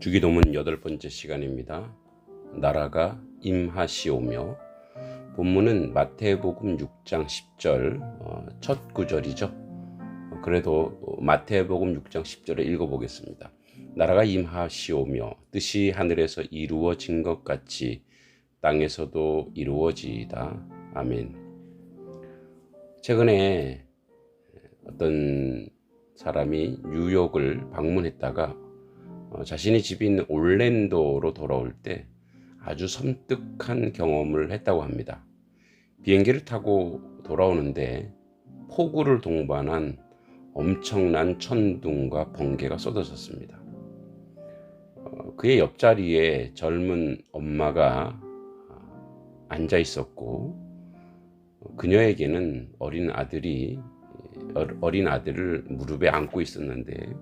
주기도문 여덟 번째 시간입니다. 나라가 임하시오며 본문은 마태복음 6장 10절 어, 첫 구절이죠. 어, 그래도 마태복음 6장 10절을 읽어보겠습니다. 나라가 임하시오며 뜻이 하늘에서 이루어진 것 같이 땅에서도 이루어지이다. 아멘. 최근에 어떤 사람이 뉴욕을 방문했다가 어, 집이 있는 올랜도로 돌아올 때 아주 섬뜩한 경험을 했다고 합니다. 비행기를 타고 돌아오는데 폭우를 동반한 엄청난 천둥과 번개가 쏟아졌습니다. 어, 그의 옆자리에 젊은 엄마가 어, 앉아 있었고 그녀에게는 어린 아들이 어린 아들을 무릎에 안고 있었는데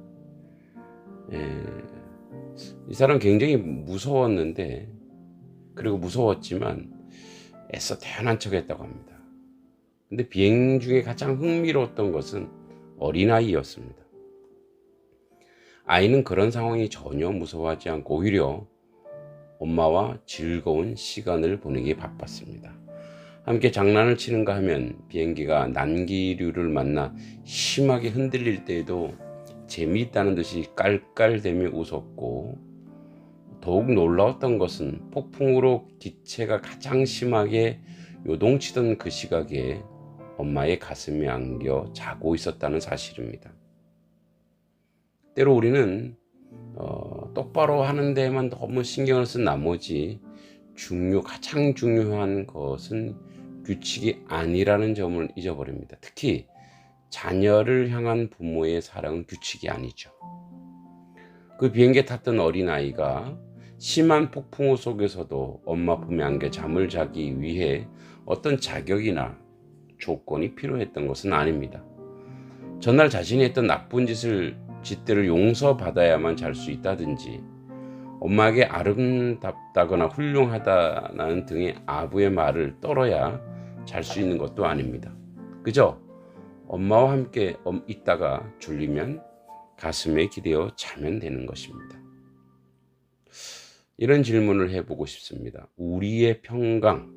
예, 이 사람 굉장히 무서웠는데 그리고 무서웠지만 애써 태어난 척 했다고 합니다. 근데 비행 중에 가장 흥미로웠던 것은 어린아이였습니다. 아이는 그런 상황이 전혀 무서워하지 않고 오히려 엄마와 즐거운 시간을 보내기에 바빴습니다. 함께 장난을 치는가 하면 비행기가 난기류를 만나 심하게 흔들릴 때에도 재미있다는 듯이 깔깔대며 웃었고 더욱 놀라웠던 것은 폭풍으로 기체가 가장 심하게 요동치던 그 시각에 엄마의 가슴에 안겨 자고 있었다는 사실입니다. 때로 우리는 어, 똑바로 하는 데에만 너무 신경을 쓴 나머지 중요 가장 중요한 것은 규칙이 아니라는 점을 잊어버립니다. 특히 자녀를 향한 부모의 사랑은 규칙이 아니죠. 그 비행기에 탔던 어린아이가 심한 폭풍우 속에서도 엄마 품에 안겨 잠을 자기 위해 어떤 자격이나 조건이 필요했던 것은 아닙니다. 전날 자신이 했던 나쁜 짓을 짓들을 용서받아야만 잘 수 있다든지 엄마에게 아름답다거나 훌륭하다는 등의 아부의 말을 떨어야 잘 수 있는 것도 아닙니다. 그저 엄마와 함께 있다가 졸리면 가슴에 기대어 자면 되는 것입니다. 이런 질문을 해보고 싶습니다. 우리의 평강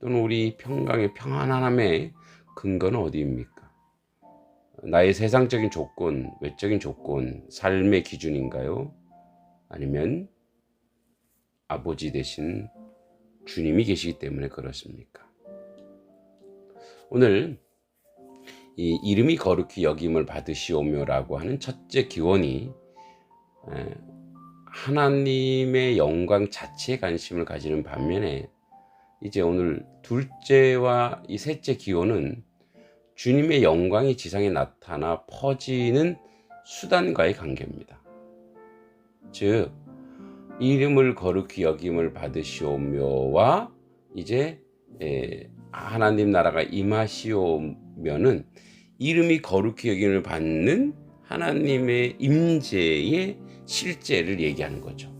또는 우리 평강의 평안함의 근거는 어디입니까? 나의 세상적인 조건, 외적인 조건, 삶의 기준인가요? 아니면 아버지 대신 주님이 계시기 때문에 그렇습니까? 오늘 이 이름이 거룩히 여김을 받으시오며라고 하는 첫째 기원이 하나님의 영광 자체에 관심을 가지는 반면에 이제 오늘 둘째와 이 셋째 기원은 주님의 영광이 지상에 나타나 퍼지는 수단과의 관계입니다. 즉 이름을 거룩히 여김을 받으시오며와 이제 하나님 나라가 임하시오면은 이름이 거룩히 여김을 받는 하나님의 임재의 실제를 얘기하는 거죠.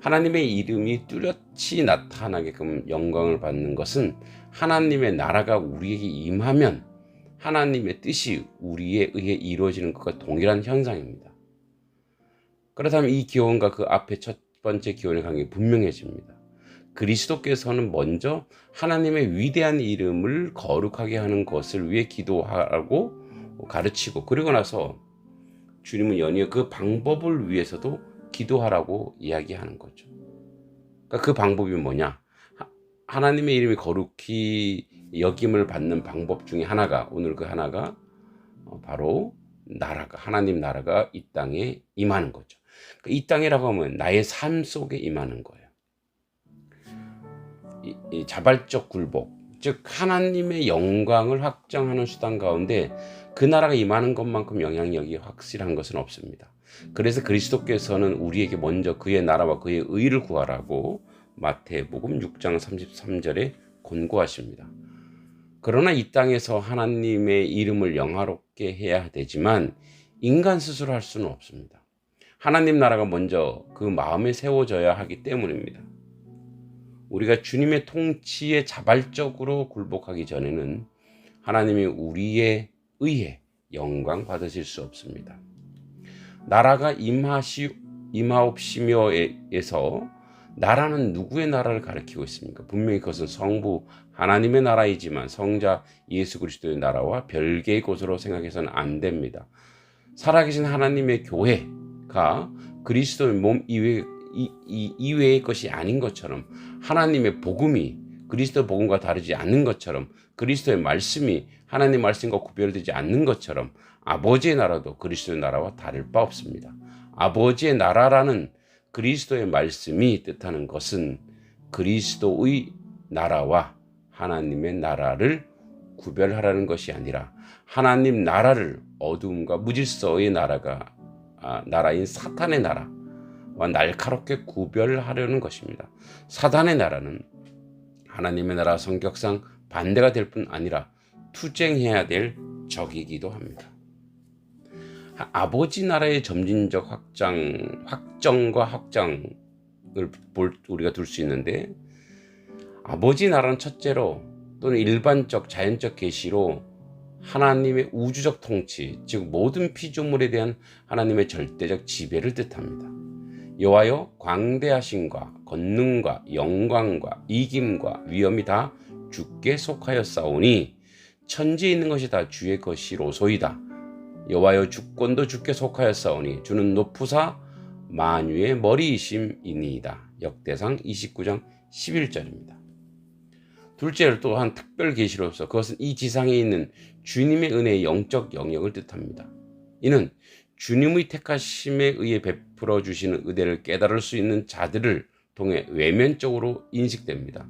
하나님의 이름이 뚜렷이 나타나게끔 영광을 받는 것은 하나님의 나라가 우리에게 임하면 하나님의 뜻이 우리에 의해 이루어지는 것과 동일한 현상입니다. 그렇다면 이 기원과 그 앞에 첫 번째 기원의 관계 분명해집니다. 그리스도께서는 먼저 하나님의 위대한 이름을 거룩하게 하는 것을 위해 기도하라고 가르치고 그리고 나서 주님은 연이어 그 방법을 위해서도 기도하라고 이야기하는 거죠. 그러니까 그 방법이 뭐냐? 하나님의 이름이 거룩히 여김을 받는 방법 중에 하나가 오늘 그 하나가 바로 나라가 하나님 나라가 이 땅에 임하는 거죠. 이 땅이라고 하면 나의 삶 속에 임하는 거예요. 자발적 굴복, 즉 하나님의 영광을 확정하는 수단 가운데 그 나라가 임하는 것만큼 영향력이 확실한 것은 없습니다. 그래서 그리스도께서는 우리에게 먼저 그의 나라와 그의 의를 구하라고 마태복음 6장 33절에 권고하십니다. 그러나 이 땅에서 하나님의 이름을 영화롭게 해야 되지만 인간 스스로 할 수는 없습니다. 하나님 나라가 먼저 그 마음에 세워져야 하기 때문입니다. 우리가 주님의 통치에 자발적으로 굴복하기 전에는 하나님이 우리의 의해 영광 받으실 수 없습니다. 나라가 임하시 임하옵시며에서 나라는 누구의 나라를 가리키고 있습니까? 분명히 그것은 성부 하나님의 나라이지만 성자 예수 그리스도의 나라와 별개의 곳으로 생각해서는 안 됩니다. 살아계신 하나님의 교회가 그리스도의 몸 이외, 이, 이, 이외의 것이 아닌 것처럼 하나님의 복음이 그리스도 복음과 다르지 않는 것처럼 그리스도의 말씀이 하나님 말씀과 구별되지 않는 것처럼 아버지의 나라도 그리스도의 나라와 다를 바 없습니다. 아버지의 나라라는 그리스도의 말씀이 뜻하는 것은 그리스도의 나라와 하나님의 나라를 구별하라는 것이 아니라 하나님 나라를 어둠과 무질서의 나라가 아, 나라인 사탄의 나라와 날카롭게 구별하려는 것입니다. 사단의 나라는 하나님의 나라 성격상 반대가 될 뿐 아니라 투쟁해야 될 적이기도 합니다. 아버지 나라의 점진적 확장, 확정과 확장을 볼, 우리가 둘 수 있는데 아버지 나라는 첫째로 또는 일반적 자연적 계시로 하나님의 우주적 통치, 즉 모든 피조물에 대한 하나님의 절대적 지배를 뜻합니다. 여호와여 광대하심과 권능과 영광과 이김과 위엄이 다 주께 속하였사오니 천지에 있는 것이 다 주의 것이로소이다. 여호와여 주권도 주께 속하였사오니 주는 높으사 만유의 머리이심이니이다. 역대상 29장 11절입니다. 둘째로 또한 특별 계시로서 그것은 이 지상에 있는 주님의 은혜의 영적 영역을 뜻합니다. 이는 주님의 택하심에 의해 베풀어 주시는 의대를 깨달을 수 있는 자들을 통해 외면적으로 인식됩니다.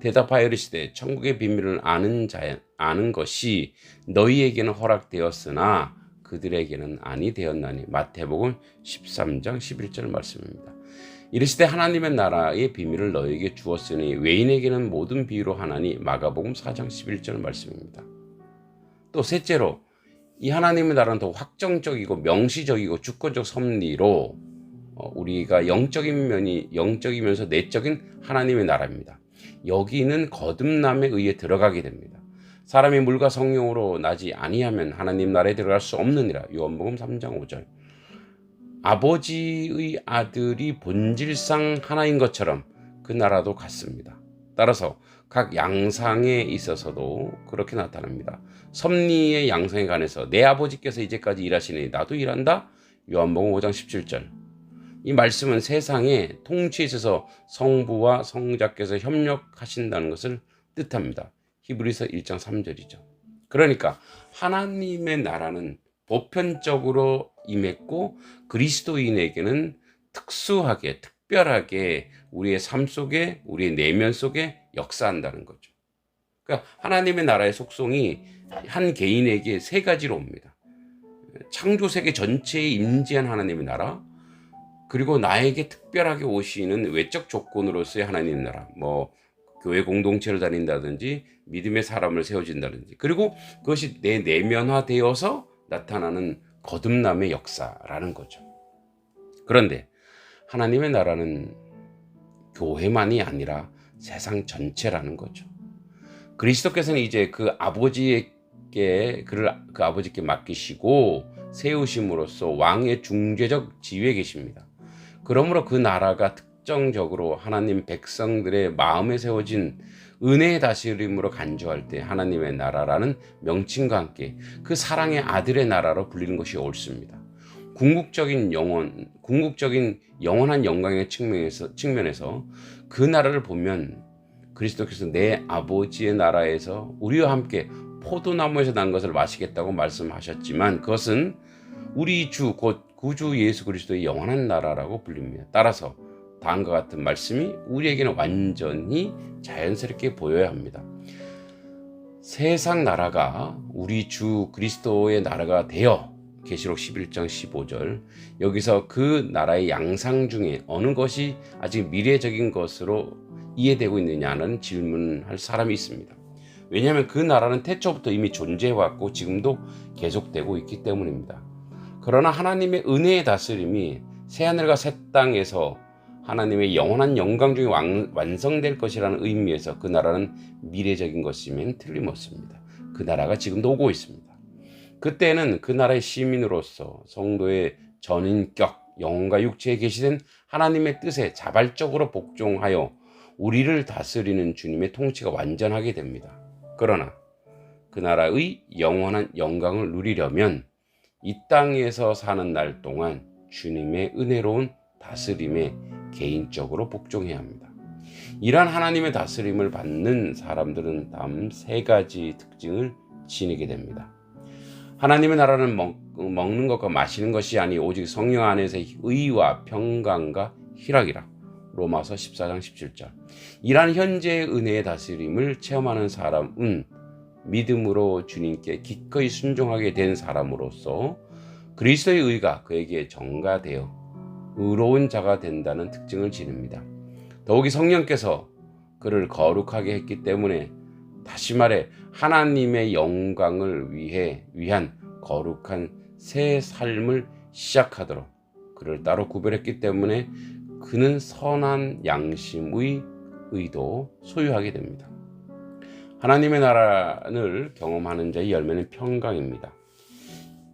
대답하여 이르시되 천국의 비밀을 아는 자 아는 것이 너희에게는 허락되었으나 그들에게는 아니 되었나니 마태복음 13장 11절 말씀입니다. 이르시되 하나님의 나라의 비밀을 너희에게 주었으니 외인에게는 모든 비유로 하나니 마가복음 4장 11절 말씀입니다. 또 셋째로 이 하나님의 나라는 더 확정적이고 명시적이고 주권적 섭리로 어, 우리가 영적인 면이 영적이면서 내적인 하나님의 나라입니다. 여기는 거듭남에 의해 들어가게 됩니다. 사람이 물과 성령으로 나지 아니하면 하나님 나라에 들어갈 수 없느니라. 요한복음 3장 5절. 아버지의 아들이 본질상 하나인 것처럼 그 나라도 같습니다. 따라서 각 양상에 있어서도 그렇게 나타납니다. 섭리의 양상에 관해서 내 아버지께서 이제까지 일하시니 나도 일한다. 요한복음 5장 17절. 이 말씀은 세상에 통치에 있어서 성부와 성자께서 협력하신다는 것을 뜻합니다. 히브리서 1장 3절이죠. 그러니까 하나님의 나라는 보편적으로 임했고 그리스도인에게는 특수하게 특별하게 우리의 삶 속에 우리의 내면 속에 역사한다는 거죠. 그러니까 하나님의 나라의 속성이 한 개인에게 세 가지로 옵니다. 창조 세계 전체에 임재한 하나님의 나라, 그리고 나에게 특별하게 오시는 외적 조건으로서의 하나님 나라, 뭐 교회 공동체를 다닌다든지 믿음의 사람을 세워진다든지 그리고 그것이 내 내면화되어서 나타나는 거듭남의 역사라는 거죠. 그런데 하나님의 나라는 교회만이 아니라 세상 전체라는 거죠. 그리스도께서는 이제 그 아버지에게 그를 그 아버지께 맡기시고 세우심으로써 왕의 중재적 지위에 계십니다. 그러므로 그 나라가 특정적으로 하나님 백성들의 마음에 세워진 은혜의 다스림으로 간주할 때 하나님의 나라라는 명칭과 함께 그 사랑의 아들의 나라로 불리는 것이 옳습니다. 궁극적인 영원, 궁극적인 영원한 영광의 측면에서, 측면에서 그 나라를 보면 그리스도께서 내 아버지의 나라에서 우리와 함께 포도나무에서 난 것을 마시겠다고 말씀하셨지만 그것은 우리 주 곧 구주 예수 그리스도의 영원한 나라라고 불립니다. 따라서 다음과 같은 말씀이 우리에게는 완전히 자연스럽게 보여야 합니다. 세상 나라가 우리 주 그리스도의 나라가 되어 계시록 11장 15절 여기서 그 나라의 양상 중에 어느 것이 아직 미래적인 것으로 이해되고 있느냐는 질문할 사람이 있습니다. 왜냐하면 그 나라는 태초부터 이미 존재해왔고 지금도 계속되고 있기 때문입니다. 그러나 하나님의 은혜의 다스림이 새하늘과 새 땅에서 하나님의 영원한 영광 중에 완, 완성될 것이라는 의미에서 그 나라는 미래적인 것이면 틀림없습니다. 그 나라가 지금도 오고 있습니다. 그때는 그 나라의 시민으로서 성도의 전인격, 영혼과 육체에 계시된 하나님의 뜻에 자발적으로 복종하여 우리를 다스리는 주님의 통치가 완전하게 됩니다. 그러나 그 나라의 영원한 영광을 누리려면 이 땅에서 사는 날 동안 주님의 은혜로운 다스림에 개인적으로 복종해야 합니다. 이러한 하나님의 다스림을 받는 사람들은 다음 세 가지 특징을 지니게 됩니다. 하나님의 나라는 먹, 는 것과 마시는 것이 아니 오직 성령 안에서의 의와 평강과 희락이라. 로마서 14장 17절. 이러한 현재의 은혜의 다스림을 체험하는 사람은 믿음으로 주님께 기꺼이 순종하게 된 사람으로서 그리스도의 의가 그에게 전가되어 의로운 자가 된다는 특징을 지닙니다. 더욱이 성령께서 그를 거룩하게 했기 때문에 다시 말해 하나님의 영광을 위해 위한 거룩한 새 삶을 시작하도록 그를 따로 구별했기 때문에 그는 선한 양심의 의도 소유하게 됩니다. 하나님의 나라를 경험하는 자의 열매는 평강입니다.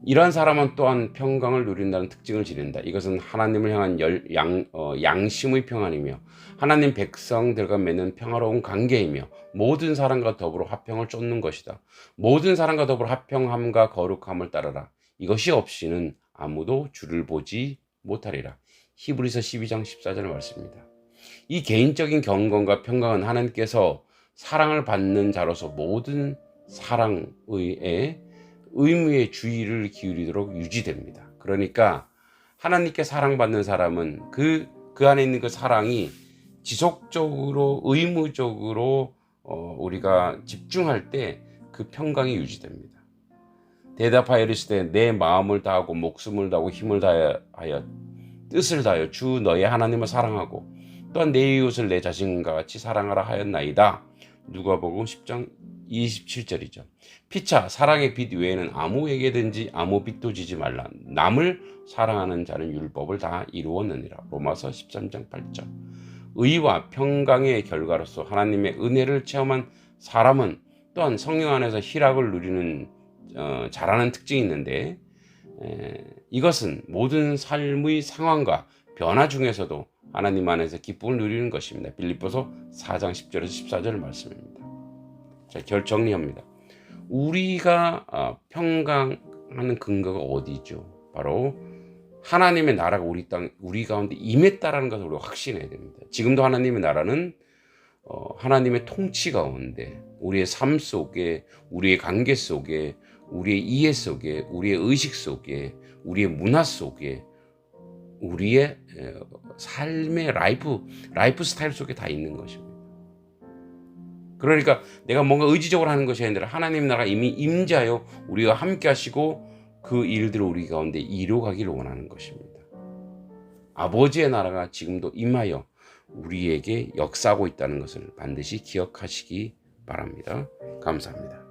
이러한 사람은 또한 평강을 누린다는 특징을 지닌다. 이것은 하나님을 향한 열, 양, 어, 양심의 평안이며 하나님 백성들과 맺는 평화로운 관계이며 모든 사람과 더불어 화평을 쫓는 것이다. 모든 사람과 더불어 화평함과 거룩함을 따르라. 이것이 없이는 아무도 주를 보지 못하리라. 히브리서 12장 14절 말씀입니다. 이 개인적인 경건과 평강은 하나님께서 사랑을 받는 자로서 모든 사랑의 의무의 주의를 기울이도록 유지됩니다. 그러니까 하나님께 사랑받는 사람은 그, 그 안에 있는 그 사랑이 지속적으로 의무적으로 어, 우리가 집중할 때 그 평강이 유지됩니다. 대답하여 이르시되 내 마음을 다하고 목숨을 다하고 힘을 다하여 뜻을 다하여 주 너의 하나님을 사랑하고 또한 내 이웃을 내 자신과 같이 사랑하라 하였나이다. 누가복음 10장 27절이죠. 피차 사랑의 빛 외에는 아무에게든지 아무 빛도 지지 말라. 남을 사랑하는 자는 율법을 다 이루었느니라. 로마서 13장 8절. 의와 평강의 결과로서 하나님의 은혜를 체험한 사람은 또한 성령 안에서 희락을 누리는 어, 잘하는 특징이 있는데 에, 이것은 모든 삶의 상황과 변화 중에서도 하나님 안에서 기쁨을 누리는 것입니다. 빌립보서 4장 10절에서 14절 말씀입니다. 자, 결 정리합니다. 우리가 어, 평강하는 근거가 어디죠? 바로 하나님의 나라가 우리 땅 우리 가운데 임했다라는 것을 우리가 확신해야 됩니다. 지금도 하나님의 나라는 어, 하나님의 통치 가운데 우리의 삶 속에 우리의 관계 속에 우리의 이해 속에 우리의 의식 속에 우리의 문화 속에 우리의 삶의 라이프 라이프 스타일 속에 다 있는 것입니다. 그러니까 내가 뭔가 의지적으로 하는 것이 아니라 하나님 나라 이미 임자요 우리가 함께 하시고 그 일들을 우리 가운데 이루어가기를 원하는 것입니다. 아버지의 나라가 지금도 임하여 우리에게 역사하고 있다는 것을 반드시 기억하시기 바랍니다. 감사합니다.